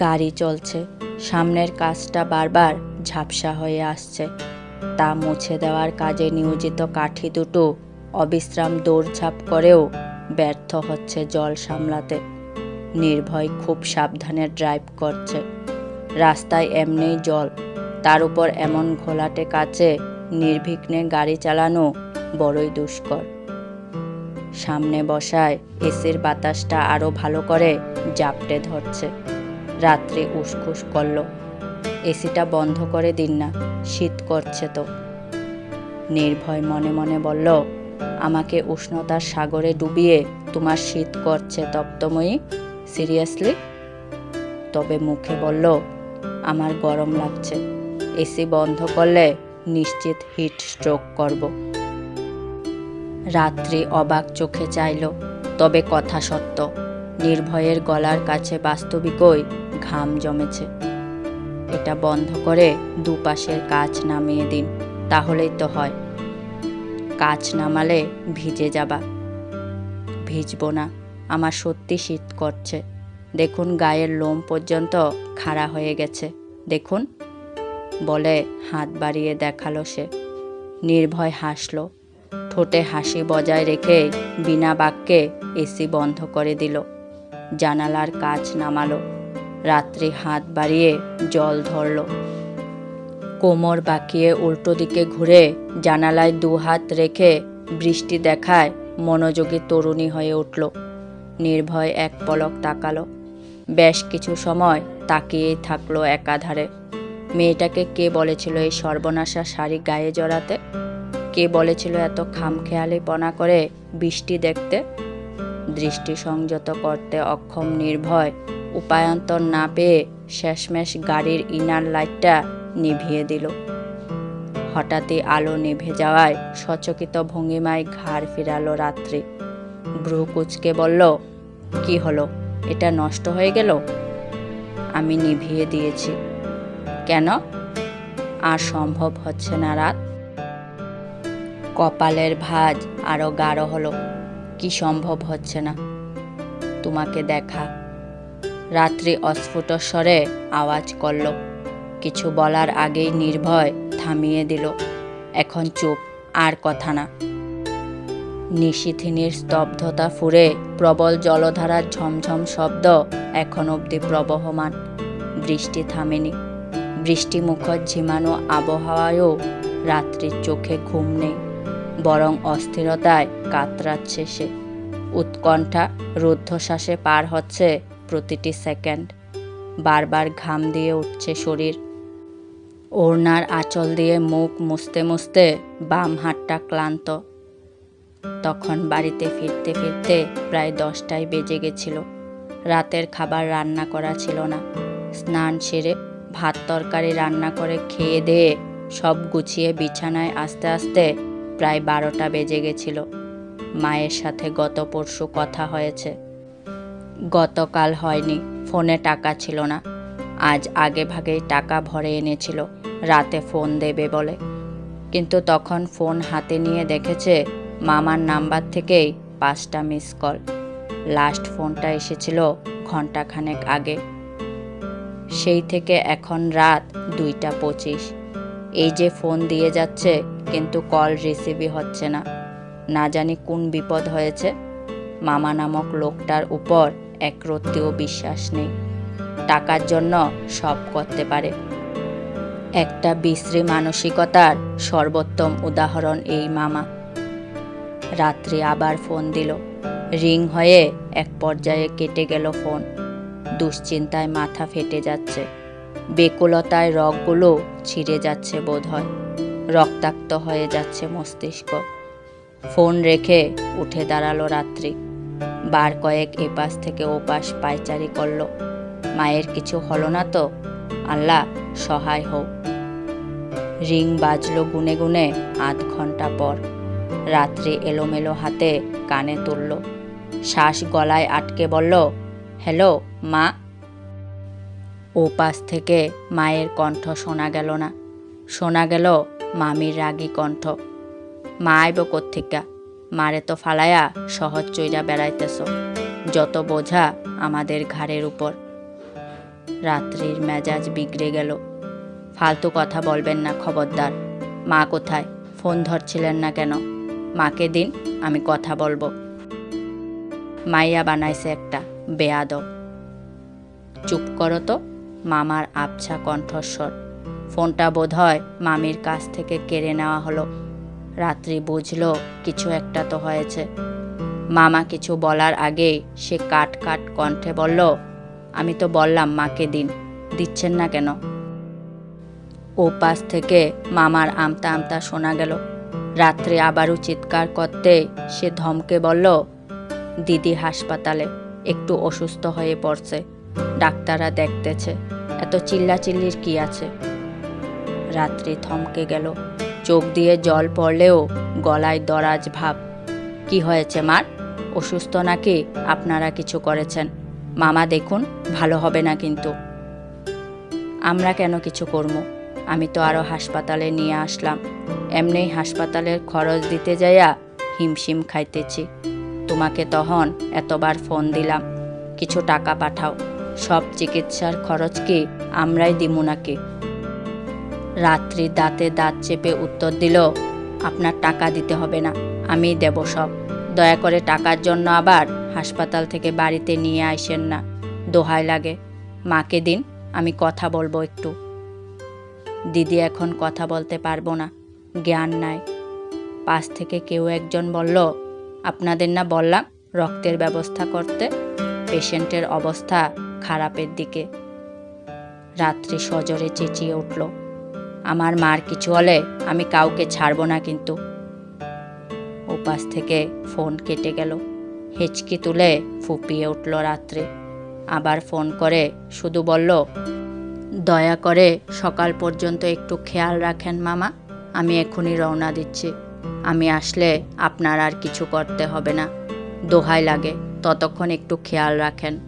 গাড়ি চলছে। সামনের কাজটা বারবার ঝাপসা হয়ে আসছে। তা মুছে দেওয়ার কাজে নিয়োজিত কাঠি দুটো অবিশ্রাম দৌড়ঝাঁপ করেও ব্যর্থ হচ্ছে জল সামলাতে। নির্ভয় খুব সাবধানে ড্রাইভ করছে। রাস্তায় এমনিই জল। তার উপর এমন ঘোলাটে কাছে নির্বিঘ্নে গাড়ি চালানো বড়ই দুষ্কর। সামনে বসায় এসির বাতাসটা আরও ভালো করে জাপটে ধরছে। রাত্রি উসখুস করল। এসিটা বন্ধ করে দিন না, শীত করছে তো। নির্ভয় মনে মনে বলল, আমাকে উষ্ণতার সাগরে ডুবিয়ে তোমার শীত করছে তপ্তময়ী? সিরিয়াসলি? তবে মুখে বলল, আমার গরম লাগছে। এসি বন্ধ করলে নিশ্চিত হিট স্ট্রোক করব। রাত্রি অবাক চোখে চাইল, তবে কথা সত্য, নির্ভয়ের গলার কাছে বাস্তবিকই ঘাম জমেছে। এটা বন্ধ করে দুপাশের কাজ নামিয়ে দিন, তাহলেই তো হয়। কাজ নামালে ভিজে যাবা। ভিজবো না, আমার সত্যি শীত করছে। দেখুন গায়ের লোম পর্যন্ত খাড়া হয়ে গেছে। দেখুন, বলে হাত বাড়িয়ে দেখাল সে। নির্ভয় হাসলো। ঠোঁটে হাসি বজায় রেখে বিনা বাক্যে এসি বন্ধ করে দিল। জানালার কাজ নামালো। রাত্রি হাত বাড়িয়ে জল ধরল। কোমর বাঁকিয়ে উল্টো দিকে ঘুরে জানালায় দু হাত রেখে বৃষ্টি দেখায় মনোযোগী তরুণী হয়ে উঠল। নির্ভয় এক পলক তাকালো। বেশ কিছু সময় তাকিয়েই থাকল একাধারে। মেয়েটাকে কে বলেছিল এই সর্বনাশা শাড়ি গায়ে জড়াতে? কে বলেছিল এত খামখেয়ালিপনা করে বৃষ্টি দেখতে? দৃষ্টি সংযত করতে অক্ষম নির্ভয় উপায়ন্তর না পেয়ে শেষমেশ গাড়ির ইনার লাইটটা নিভিয়ে দিল। হঠাৎই আলো নিভে যাওয়ায় সচকিত ভঙ্গিমায় ঘাড় ফিরালো রাত্রি। ভ্রু কুচকে বলল, কি হলো? এটা নষ্ট হয়ে গেল? আমি নিভিয়ে দিয়েছি। কেন? আর সম্ভব হচ্ছে না রাত? কপালের ভাঁজ আরও গাঢ় হলো। কি সম্ভব হচ্ছে না? তোমাকে দেখা। রাত্রি অস্ফুট স্বরে আওয়াজ করল। কিছু বলার আগেই নির্ভয় থামিয়ে দিল। এখন চুপ, আর কথা না। নিশিথিনীর স্তব্ধতা ফুরে প্রবল জলধারার ঝমঝম শব্দ এখন অবধি প্রবহমান। বৃষ্টি থামেনি। বৃষ্টি মুখর ঝিমানো আবহাওয়ায়ও রাত্রির চোখে ঘুম নেই, বরং অস্থিরতায় কাতরাচ্ছে সে। উৎকণ্ঠা রুদ্ধশ্বাসে পার হচ্ছে প্রতিটি সেকেন্ড। বারবার ঘাম দিয়ে উঠছে শরীর। ওড়নার আঁচল দিয়ে মুখ মুছতে মুছতে বাম হাতটা ক্লান্ত। তখন বাড়িতে ফিরতে ফিরতে প্রায় দশটায় বেজে গেছিল। রাতের খাবার রান্না করা ছিল না। স্নান সেরে ভাত তরকারি রান্না করে খেয়ে দিয়ে সব গুছিয়ে বিছানায় আস্তে আস্তে প্রায় বারোটা বেজে গেছিল। মায়ের সাথে গত পরশু কথা হয়েছে। গতকাল হয়নি, ফোনে টাকা ছিল না। আজ আগে ভাগেই টাকা ভরে এনেছিল, রাতে ফোন দেবে বলে। কিন্তু তখন ফোন হাতে নিয়ে দেখেছে মামার নাম্বার থেকেই পাঁচটা মিস কল। লাস্ট ফোনটা এসেছিল ঘন্টাখানেক আগে। সেই থেকে এখন রাত দুইটা পঁচিশ। এই যে ফোন দিয়ে যাচ্ছে, কিন্তু কল রিসিভই হচ্ছে না। না জানি কোন বিপদ হয়েছে। মামা নামক লোকটার উপর একরত্তিও বিশ্বাস নেই। টাকার জন্য সব করতে পারে। একটা বিশ্রী মানসিকতার সর্বোত্তম উদাহরণ এই মামা। রাত্রি আবার ফোন দিল। রিং হয়ে এক পর্যায়ে কেটে গেল ফোন। দুশ্চিন্তায় মাথা ফেটে যাচ্ছে। বেকুলতায় রগগুলো ছিঁড়ে যাচ্ছে বোধহয়। রক্তাক্ত হয়ে যাচ্ছে মস্তিষ্ক। ফোন রেখে উঠে দাঁড়াল রাত্রি। বার কয়েক এপাশ থেকে ওপাশ পায়চারি করল। মায়ের কিছু হলো না তো? আল্লাহ, সহায় হোক। রিং বাজলো গুনে গুনে আধ ঘণ্টা পর। রাত্রি এলোমেলো হাতে কানে তুলল। শ্বাস গলায় আটকে বলল, হ্যালো, মা। ও পাশ থেকে মায়ের কণ্ঠ শোনা গেল না। শোনা গেল মামির রাগী কণ্ঠ। মা আইব কোত্থেকা? মারে তো ফালায়া সহজ চইরা বেড়াইতেছ। যত বোঝা আমাদের ঘাড়ের উপর। রাত্রির মেজাজ বিগড়ে গেল। ফালতু কথা বলবেন না, খবরদার। মা কোথায়? ফোন ধরছিলেন না কেন? মাকে দিন, আমি কথা বলব। মাইয়া বানাইছে একটা বেয়াদব। চুপ করো তো, মামার আবছা কণ্ঠস্বর। ফোনটা বোধহয় মামির কাছ থেকে কেড়ে নেওয়া হলো। রাত্রি বুঝলো, কিছু একটা তো হয়েছে। মামা কিছু বলার আগেই সে কাট কাট কণ্ঠে বলল, আমি তো বললাম মাকে দিন, দিচ্ছেন না কেন? ও পাশ থেকে মামার আমতা আমতা শোনা গেল। রাত্রে আবারও চিৎকার করতে সে ধমকে বলল, দিদি হাসপাতালে, একটু অসুস্থ হয়ে পড়ছে, ডাক্তাররা দেখতেছে, এত চিল্লাচিল্লির কি আছে? রাত্রি থমকে গেল। চোখ দিয়ে জল পড়লেও গলায় দরাজ ভাব। কি হয়েছে মার অসুস্থ নাকি? আপনারা কিছু করেছেন। মামা, দেখুন, ভালো হবে না কিন্তু। আমরা কেন কিছু করব? আমি তো আরও হাসপাতালে নিয়ে আসলাম। এমনি হাসপাতালের খরচ দিতে যাইয়া হিমশিম খাইতেছি। তোমাকে তখন এতবার ফোন দিলাম। কিছু টাকা পাঠাও। সব চিকিৎসার খরচ কি আমরাই দিমু নাকি? রাত্রি দাঁতে দাঁত চেপে উত্তর দিল, আপনার টাকা দিতে হবে না, আমিই দেব সব। দয়া করে টাকার জন্য আবার হাসপাতাল থেকে বাড়িতে নিয়ে আসেন না, দোহাই লাগে। মাকে দিন, আমি কথা বলব একটু। দিদি এখন কথা বলতে পারব না, জ্ঞান নাই। পাশ থেকে কেউ একজন বলল, আপনাদের না বললাম, রক্তের ব্যবস্থা করতে? পেশেন্টের অবস্থা খারাপের দিকে। রাত্রি সজোরে চেঁচিয়ে উঠল। আমার মার কিছু হলে আমি কাউকে ছাড়বো না কিন্তু। ওপাশ থেকে ফোন কেটে গেল। হেঁচকি তুলে ফুপিয়ে উঠল রাত্রে। আবার ফোন করে শুধু বলল, দয়া করে সকাল পর্যন্ত একটু খেয়াল রাখেন মামা, আমি এখনই রওনা দিচ্ছি। আমি আসলে আপনার আর কিছু করতে হবে না। দোহাই লাগে, ততক্ষণ একটু খেয়াল রাখেন।